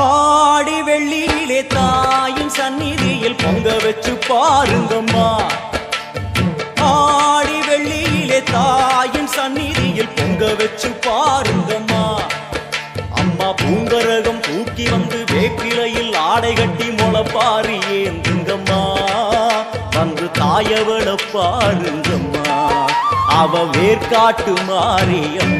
ஆடி வெள்ளியிலே தாயின் சந்நிதியில் பொங்க வச்சு பாருங்கம்மா. ஆடி வெள்ளியிலே தாயின் சந்நிதியில் பொங்க வச்சு பாருங்கம்மா. அம்மா பூங்கரகம் தூக்கி வந்து வேப்பிலையில் ஆடை கட்டி முளப்பாரு ஏந்துங்கம்மா. வந்து தாயவள பாருங்கம்மா. அவ வேர்காட்டு மாறியம்